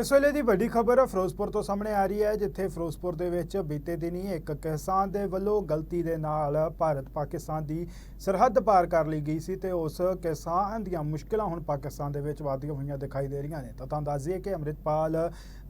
ਇਸ ਵੇਲੇ ਦੀ ਵੱਡੀ ਖਬਰ ਫਿਰੋਜ਼ਪੁਰ ਤੋਂ ਸਾਹਮਣੇ ਆ ਰਹੀ ਹੈ, ਜਿੱਥੇ ਫਿਰੋਜ਼ਪੁਰ ਦੇ ਵਿੱਚ ਬੀਤੇ ਦਿਨੀ ਇੱਕ ਕਿਸਾਨ ਦੇ ਵੱਲੋਂ ਗਲਤੀ ਦੇ ਨਾਲ ਭਾਰਤ ਪਾਕਿਸਤਾਨ ਦੀ ਸਰਹੱਦ ਪਾਰ ਕਰ ਲਈ ਗਈ ਸੀ ਤੇ ਉਸ ਕਿਸਾਨ ਦੀਆਂ ਮੁਸ਼ਕਲਾਂ ਹੁਣ ਪਾਕਿਸਤਾਨ ਦੇ ਵਿੱਚ ਵਧਦੀਆਂ ਹੋਈਆਂ ਦਿਖਾਈ ਦੇ ਰਹੀਆਂ ਨੇ। ਤਾਂ ਤੁਹਾਨੂੰ ਦੱਸ ਦਈਏ ਕਿ ਅੰਮ੍ਰਿਤਪਾਲ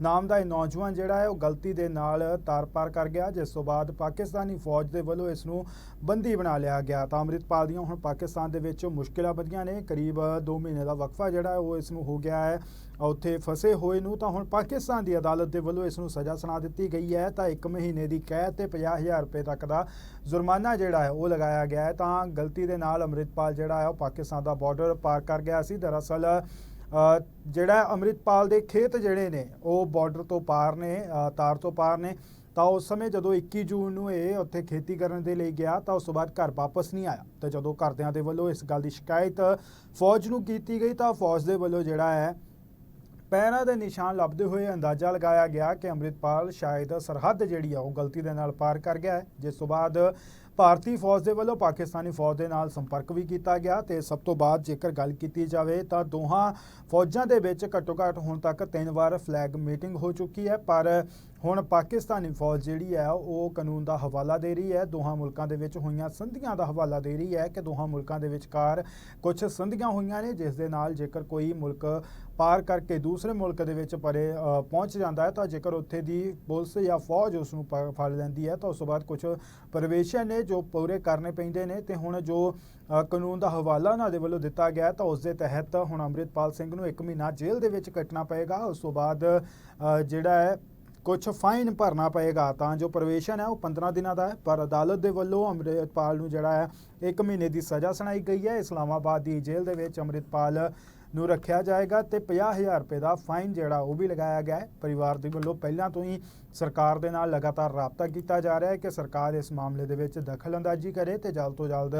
ਨਾਮ ਦਾ ਇਹ ਨੌਜਵਾਨ ਜਿਹੜਾ ਹੈ, ਉਹ ਗਲਤੀ ਦੇ ਨਾਲ ਤਾਰ ਪਾਰ ਕਰ ਗਿਆ, ਜਿਸ ਤੋਂ ਬਾਅਦ ਪਾਕਿਸਤਾਨੀ ਫੌਜ ਦੇ ਵੱਲੋਂ ਇਸ ਨੂੰ ਬੰਦੀ ਬਣਾ ਲਿਆ ਗਿਆ। ਤਾਂ ਅੰਮ੍ਰਿਤਪਾਲ ਦੀਆਂ ਹੁਣ ਪਾਕਿਸਤਾਨ ਦੇ ਵਿੱਚ ਮੁਸ਼ਕਲਾਂ ਵਧੀਆਂ ਨੇ। ਕਰੀਬ 2 ਮਹੀਨੇ ਦਾ ਵਕਫਾ ਜਿਹੜਾ ਉਹ ਇਸ ਨੂੰ ਹੋ ਗਿਆ ਹੈ। ਉੱਥੇ ਫਸੇ ਹੋਏ ਨੂੰ ਤਾਂ ਹੁਣ ਪਾਕਿਸਤਾਨ ਦੀ ਅਦਾਲਤ ਦੇ ਵੱਲੋਂ ਇਸ ਨੂੰ ਸਜ਼ਾ ਸੁਣਾ ਦਿੱਤੀ ਗਈ ਹੈ। ਤਾਂ 1 ਮਹੀਨੇ ਦੀ ਕੈਦ ਤੇ 50000 ਰੁਪਏ ਤੱਕ ਦਾ ਜੁਰਮਾਨਾ ਜਿਹੜਾ ਹੈ, ਉਹ ਲਗਾਇਆ ਗਿਆ ਹੈ। ਤਾਂ ਗਲਤੀ ਦੇ ਨਾਲ ਅੰਮ੍ਰਿਤਪਾਲ ਜਿਹੜਾ ਹੈ, ਉਹ ਪਾਕਿਸਤਾਨ ਦਾ ਬਾਰਡਰ ਪਾਰ ਕਰ ਗਿਆ ਸੀ। ਦਰਅਸਲ ਜਿਹੜਾ ਅੰਮ੍ਰਿਤਪਾਲ ਦੇ ਖੇਤ ਜਿਹੜੇ ਨੇ, ਉਹ ਬਾਰਡਰ ਤੋਂ ਪਾਰ ਨੇ ਤਾਰ ਤੋਂ ਪਾਰ ਨੇ। ਤਾਂ ਉਸ ਸਮੇਂ ਜਦੋਂ 21 ਜੂਨ ਨੂੰ ਇਹ ਉੱਥੇ ਖੇਤੀ ਕਰਨ ਦੇ ਲਈ ਗਿਆ, ਤਾਂ ਉਸ ਤੋਂ ਬਾਅਦ ਘਰ ਵਾਪਸ ਨਹੀਂ ਆਇਆ। ਤਾਂ ਜਦੋਂ ਘਰਦਿਆਂ ਦੇ ਵੱਲੋਂ ਇਸ ਗੱਲ ਦੀ ਸ਼ਿਕਾਇਤ ਫੌਜ ਨੂੰ ਕੀਤੀ ਗਈ, ਤਾਂ ਫੌਜ ਦੇ ਵੱਲੋਂ ਜਿਹੜਾ ਹੈ ਪੈਰਾਂ ਦੇ ਨਿਸ਼ਾਨ ਲੱਭਦੇ ਹੋਏ ਅੰਦਾਜ਼ਾ ਲਗਾਇਆ ਗਿਆ ਕਿ ਅੰਮ੍ਰਿਤਪਾਲ ਸ਼ਾਇਦ ਸਰਹੱਦ ਜਿਹੜੀ ਆ ਉਹ ਗਲਤੀ ਦੇ ਨਾਲ ਪਾਰ ਕਰ ਗਿਆ ਹੈ, ਜਿਸ ਤੋਂ ਬਾਅਦ ਭਾਰਤੀ ਫੌਜ ਦੇ ਵੱਲੋਂ ਪਾਕਿਸਤਾਨੀ ਫੌਜ ਦੇ ਨਾਲ ਸੰਪਰਕ ਵੀ ਕੀਤਾ ਗਿਆ ਤੇ ਸਭ ਤੋਂ ਬਾਅਦ ਜੇਕਰ ਗੱਲ ਕੀਤੀ ਜਾਵੇ ਤਾਂ ਦੋਹਾਂ ਫੌਜਾਂ ਦੇ ਵਿੱਚ ਘੱਟੋ-ਘੱਟ ਹੁਣ ਤੱਕ ਤਿੰਨ ਵਾਰ ਫਲੈਗ ਮੀਟਿੰਗ ਹੋ ਚੁੱਕੀ ਹੈ, ਪਰ ਹੁਣ ਪਾਕਿਸਤਾਨੀ ਫੌਜ ਜਿਹੜੀ ਹੈ, ਉਹ ਕਾਨੂੰਨ ਦਾ ਹਵਾਲਾ ਦੇ ਰਹੀ ਹੈ। ਦੋਹਾਂ ਮੁਲਕਾਂ ਦੇ ਵਿੱਚ ਹੋਈਆਂ ਸੰਧੀਆਂ ਦਾ ਹਵਾਲਾ ਦੇ ਰਹੀ ਹੈ ਕਿ ਦੋਹਾਂ ਮੁਲਕਾਂ ਦੇ ਵਿਚਕਾਰ ਕੁਝ ਸੰਧੀਆਂ ਹੋਈਆਂ ਨੇ, ਜਿਸ ਦੇ ਨਾਲ ਜੇਕਰ ਕੋਈ ਮੁਲਕ ਪਾਰ ਕਰਕੇ ਦੂਸਰੇ ਮੁਲਕ ਦੇ ਵਿੱਚ ਪਰੇ ਪਹੁੰਚ ਜਾਂਦਾ ਹੈ, ਤਾਂ ਜੇਕਰ ਉੱਥੇ ਦੀ ਪੁਲਿਸ ਜਾਂ ਫੌਜ ਉਸ ਨੂੰ ਪ- ਫੜ ਲੈਂਦੀ ਹੈ, ਤਾਂ ਉਸ ਤੋਂ ਬਾਅਦ ਕੁਝ ਪ੍ਰਵੇਸ਼ਨ ਨੇ ਜੋ ਪੂਰੇ ਕਰਨੇ ਪੈਂਦੇ ਨੇ ਤੇ ਹੁਣ ਜੋ ਕਾਨੂੰਨ ਦਾ ਹਵਾਲਾ ਉਹਨਾਂ ਦੇ ਵੱਲੋਂ ਦਿੱਤਾ ਗਿਆ ਤਾਂ ਉਸ ਦੇ ਤਹਿਤ ਹੁਣ ਅੰਮ੍ਰਿਤਪਾਲ ਸਿੰਘ ਨੂੰ 1 ਮਹੀਨਾ ਜੇਲ੍ਹ ਦੇ ਵਿੱਚ ਕੱਟਣਾ ਪਏਗਾ। ਉਸ ਤੋਂ ਬਾਅਦ ਜਿਹੜਾ ਹੈ ਕੁਝ ਫਾਈਨ ਭਰਨਾ ਪਏਗਾ, ਤਾਂ ਜੋ ਪ੍ਰਵੇਸ਼ਨ ਹੈ, ਉਹ 15 ਦਿਨਾਂ ਦਾ ਹੈ। ਪਰ ਅਦਾਲਤ ਦੇ ਵੱਲੋਂ ਅੰਮ੍ਰਿਤਪਾਲ ਨੂੰ ਜਿਹੜਾ ਹੈ 1 ਮਹੀਨੇ ਦੀ ਸਜ਼ਾ ਸੁਣਾਈ ਗਈ ਹੈ। ਇਸਲਾਮਾਬਾਦ ਦੀ ਜੇਲ੍ਹ ਦੇ ਵਿੱਚ ਅੰਮ੍ਰਿਤਪਾਲ ਨੂੰ ਰੱਖਿਆ ਜਾਏਗਾ ਤੇ 50000 ਰੁਪਏ ਦਾ ਫਾਈਨ ਜਿਹੜਾ ਉਹ ਵੀ ਲਗਾਇਆ ਗਿਆ ਹੈ। ਪਰਿਵਾਰ ਦੇ ਵੱਲੋਂ ਪਹਿਲਾਂ ਤੋਂ ਹੀ ਸਰਕਾਰ ਦੇ ਨਾਲ ਲਗਾਤਾਰ ਰਾਬਤਾ ਕੀਤਾ ਜਾ ਰਿਹਾ ਹੈ ਕਿ ਸਰਕਾਰ ਇਸ ਮਾਮਲੇ ਦੇ ਵਿੱਚ ਦਖਲ ਅੰਦਾਜ਼ੀ ਕਰੇ ਤੇ ਜਲਦ ਤੋਂ ਜਲਦ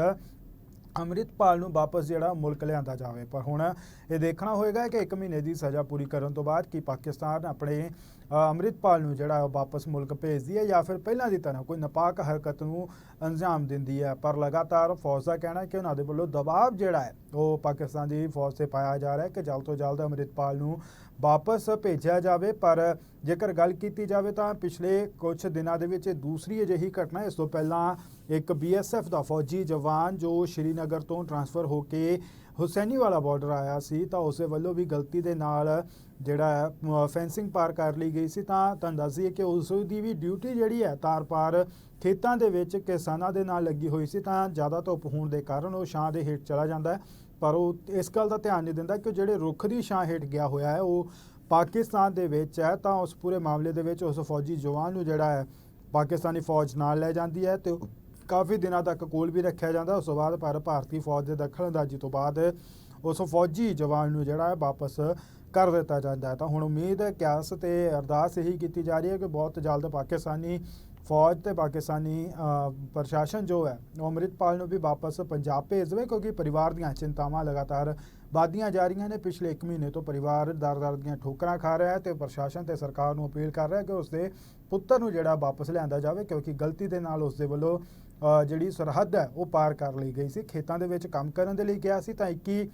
ਅੰਮ੍ਰਿਤਪਾਲ ਨੂੰ ਵਾਪਸ ਜਿਹੜਾ ਮੁਲਕ ਲਿਆਂਦਾ ਜਾਵੇ। ਪਰ ਹੁਣ ਇਹ ਦੇਖਣਾ ਹੋਏਗਾ ਕਿ 1 ਮਹੀਨੇ ਦੀ ਸਜ਼ਾ ਪੂਰੀ ਕਰਨ ਤੋਂ ਬਾਅਦ ਕੀ ਪਾਕਿਸਤਾਨ ਆਪਣੇ ਅ, ਅੰਮ੍ਰਿਤਪਾਲ ਨੂੰ ਜਿਹੜਾ ਉਹ ਵਾਪਸ ਮੁਲਕ ਭੇਜਦੀ ਹੈ ਜਾਂ ਫਿਰ ਪਹਿਲਾਂ ਦੀ ਤਰ੍ਹਾਂ ਕੋਈ ਨਪਾਕ ਹਰਕਤ ਨੂੰ ਅੰਜਾਮ ਦਿੰਦੀ ਹੈ। ਪਰ ਲਗਾਤਾਰ ਫੌਜ ਦਾ ਕਹਿਣਾ ਹੈ ਕਿ ਉਹਨਾਂ ਦੇ ਵੱਲੋਂ ਦਬਾਅ ਜਿਹੜਾ ਹੈ ਉਹ ਪਾਕਿਸਤਾਨ ਦੀ ਫੌਜ ਤੇ ਪਾਇਆ ਜਾ ਰਿਹਾ ਹੈ ਕਿ ਜਲਦ ਤੋਂ ਜਲਦ ਅੰਮ੍ਰਿਤਪਾਲ ਨੂੰ ਵਾਪਸ ਭੇਜਿਆ ਜਾਵੇ। ਪਰ ਜੇਕਰ ਗੱਲ ਕੀਤੀ ਜਾਵੇ ਤਾਂ ਪਿਛਲੇ ਕੁਝ ਦਿਨਾਂ ਦੇ ਵਿੱਚ ਦੂਸਰੀ ਅਜਿਹੀ ਘਟਨਾ ਇਸ ਤੋਂ ਪਹਿਲਾਂ ਇੱਕ ਬੀਐਸਐਫ ਦਾ ਫੌਜੀ ਜਵਾਨ ਜੋ ਸ਼੍ਰੀਨਗਰ ਤੋਂ ਟਰਾਂਸਫਰ ਹੋ ਕੇ ਹੁਸੈਨੀ ਵਾਲਾ ਬਾਰਡਰ ਆਇਆ ਸੀ, ਤਾਂ ਉਸੇ ਵੱਲੋਂ ਵੀ ਗਲਤੀ ਦੇ ਨਾਲ ਜਿਹੜਾ ਫੈਂਸਿੰਗ ਪਾਰ ਕਰ ਲਈ ਗਈ ਸੀ। ਤਾਂ ਤੁਹਾਨੂੰ ਦੱਸ ਦਈਏ ਕਿ ਉਸ ਦੀ ਵੀ ਡਿਊਟੀ ਜਿਹੜੀ ਹੈ, ਤਾਰ ਪਾਰ ਖੇਤਾਂ ਦੇ ਵਿੱਚ ਕਿਸਾਨਾਂ ਦੇ ਨਾਲ ਲੱਗੀ ਹੋਈ ਸੀ, ਤਾਂ ਜ਼ਿਆਦਾ ਧੁੱਪ ਹੋਣ ਦੇ ਕਾਰਨ ਉਹ ਛਾਂ ਦੇ ਹੇਠ ਚਲਾ ਜਾਂਦਾ ਹੈ। ਪਰ ਉਹ ਇਸ ਗੱਲ ਦਾ ਧਿਆਨ ਨਹੀਂ ਦਿੰਦਾ ਕਿ ਜਿਹੜੇ ਰੁੱਖ ਦੀ ਛਾਂ ਹੇਠ ਗਿਆ ਹੋਇਆ ਹੈ, ਉਹ ਪਾਕਿਸਤਾਨ ਦੇ ਵਿੱਚ ਹੈ। ਤਾਂ ਉਸ ਪੂਰੇ ਮਾਮਲੇ ਦੇ ਵਿੱਚ ਉਸ ਫੌਜੀ ਜਵਾਨ ਨੂੰ ਜਿਹੜਾ ਹੈ, ਪਾਕਿਸਤਾਨੀ ਫੌਜ ਨਾਲ ਲੈ ਜਾਂਦੀ ਹੈ ਤੇ ਕਾਫੀ ਦਿਨਾਂ ਤੱਕ ਕੋਲ ਵੀ ਰੱਖਿਆ ਜਾਂਦਾ। ਉਸ ਤੋਂ ਬਾਅਦ ਪਰ ਭਾਰਤੀ ਫੌਜ ਦੇ ਦਖਲਅੰਦਾਜ਼ੀ ਤੋਂ ਬਾਅਦ ਉਸ ਫੌਜੀ ਜਵਾਨ ਨੂੰ ਜਿਹੜਾ ਹੈ ਵਾਪਸ ਕਰ ਦਿੱਤਾ ਜਾਂਦਾ ਹੈ। ਤਾਂ ਹੁਣ ਉਮੀਦ ਹੈ, ਕਿਆਸ ਤੇ ਅਰਦਾਸ ਇਹੀ ਕੀਤੀ ਜਾ ਰਹੀ ਹੈ ਕਿ ਬਹੁਤ ਜਲਦ ਪਾਕਿਸਤਾਨੀ ਫੌਜ ਤੇ ਪਾਕਿਸਤਾਨੀ ਪ੍ਰਸ਼ਾਸਨ ਜੋ ਹੈ, ਉਹ ਅੰਮ੍ਰਿਤਪਾਲ ਨੂੰ ਵੀ ਵਾਪਸ ਪੰਜਾਬ ਭੇਜ ਦੇਵੇ, ਕਿਉਂਕਿ ਪਰਿਵਾਰ ਦੀਆਂ ਚਿੰਤਾਵਾਂ ਲਗਾਤਾਰ ਵਧਦੀਆਂ ਜਾ ਰਹੀਆਂ ਨੇ। ਪਿਛਲੇ 1 ਮਹੀਨੇ ਤੋਂ ਪਰਿਵਾਰ ਦਰ-ਦਰ ਦੀਆਂ ਠੋਕਰਾਂ ਖਾ ਰਿਹਾ ਹੈ ਤੇ ਪ੍ਰਸ਼ਾਸਨ ਤੇ ਸਰਕਾਰ ਨੂੰ ਅਪੀਲ ਕਰ ਰਿਹਾ ਹੈ ਕਿ ਉਸਦੇ ਪੁੱਤਰ ਨੂੰ ਜਿਹੜਾ ਵਾਪਸ ਲਿਆਂਦਾ ਜਾਵੇ, ਕਿਉਂਕਿ ਗਲਤੀ ਦੇ ਨਾਲ ਉਸਦੇ ਵੱਲੋਂ ਜਿਹੜੀ ਸਰਹੱਦ ਹੈ, ਉਹ ਪਾਰ ਕਰ ਲਈ ਗਈ ਸੀ। ਖੇਤਾਂ ਦੇ ਵਿੱਚ ਕੰਮ ਕਰਨ ਦੇ ਲਈ ਗਿਆ ਸੀ। ਤਾਂ 21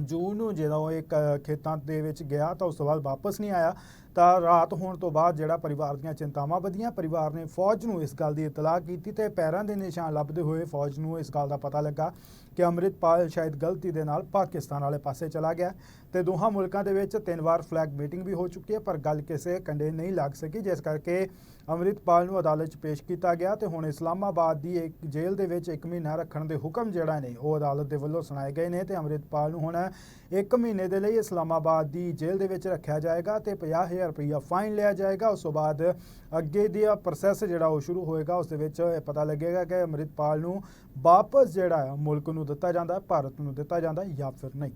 ਜੂਨ ਨੂੰ ਜਦੋਂ ਉਹ ਇੱਕ ਖੇਤਾਂ ਦੇ ਵਿੱਚ ਗਿਆ ਤਾਂ ਉਸ ਤੋਂ ਬਾਅਦ ਵਾਪਸ ਨਹੀਂ ਆਇਆ। ਤਾਂ ਰਾਤ ਹੋਣ ਤੋਂ ਬਾਅਦ ਜਿਹੜਾ ਪਰਿਵਾਰ ਦੀਆਂ ਚਿੰਤਾਵਾਂ ਵਧੀਆਂ, ਪਰਿਵਾਰ ਨੇ ਫੌਜ ਨੂੰ ਇਸ ਗੱਲ ਦੀ ਇਤਲਾਹ ਕੀਤੀ ਤੇ ਪੈਰਾਂ ਦੇ ਨਿਸ਼ਾਨ ਲੱਭਦੇ ਹੋਏ ਫੌਜ ਨੂੰ ਇਸ ਗੱਲ ਦਾ ਪਤਾ ਲੱਗਾ ਕਿ ਅੰਮ੍ਰਿਤਪਾਲ ਸ਼ਾਇਦ ਗਲਤੀ ਦੇ ਨਾਲ ਪਾਕਿਸਤਾਨ ਵਾਲੇ ਪਾਸੇ ਚਲਾ ਗਿਆ। ਤੇ ਦੋਹਾਂ ਮੁਲਕਾਂ ਦੇ ਵਿੱਚ ਤਿੰਨ ਵਾਰ ਫਲੈਗ ਮੀਟਿੰਗ ਵੀ ਹੋ ਚੁੱਕੀ ਹੈ, ਪਰ ਗੱਲ ਕਿਸੇ ਕੰਡੇ ਨਹੀਂ ਲੱਗ ਸਕੀ, ਜਿਸ ਕਰਕੇ ਅੰਮ੍ਰਿਤਪਾਲ ਨੂੰ ਅਦਾਲਤ 'ਚ ਪੇਸ਼ ਕੀਤਾ ਗਿਆ ਤੇ ਹੁਣ ਇਸਲਾਮਾਬਾਦ ਦੀ ਇੱਕ ਜੇਲ੍ਹ ਦੇ ਵਿੱਚ 1 ਮਹੀਨਾ ਰੱਖਣ ਦੇ ਹੁਕਮ ਜਿਹੜਾ ਨੇ, ਉਹ ਅਦਾਲਤ ਦੇ ਵੱਲੋਂ ਸੁਣਾਏ ਗਏ ਨੇ ਤੇ ਅੰਮ੍ਰਿਤਪਾਲ ਨੂੰ ਹੁਣ 1 ਮਹੀਨੇ ਦੇ ਲਈ ਇਸਲਾਮਾਬਾਦ ਦੀ ਜੇਲ੍ਹ ਦੇ ਵਿੱਚ ਰੱਖਿਆ ਜਾਏਗਾ ਤੇ 50000 ਰੁਪਈਆ ਫਾਈਨ ਲਿਆ ਜਾਏਗਾ। ਉਸ ਤੋਂ ਬਾਅਦ ਅੱਗੇ ਦੀ ਪ੍ਰੋਸੈਸ ਜਿਹੜਾ ਉਹ ਸ਼ੁਰੂ ਹੋਏਗਾ, ਉਸ ਦੇ ਵਿੱਚ ਇਹ ਪਤਾ ਲੱਗੇਗਾ ਕਿ ਅੰਮ੍ਰਿਤਪਾਲ ਨੂੰ ਵਾਪਸ ਜਿਹੜਾ ਮੁਲਕ ਨੂੰ ਦਿੱਤਾ ਜਾਂਦਾ ਹੈ ਭਾਰਤ ਨੂੰ ਦਿੱਤਾ ਜਾਂਦਾ ਹੈ ਜਾਂ ਫਿਰ ਨਹੀਂ।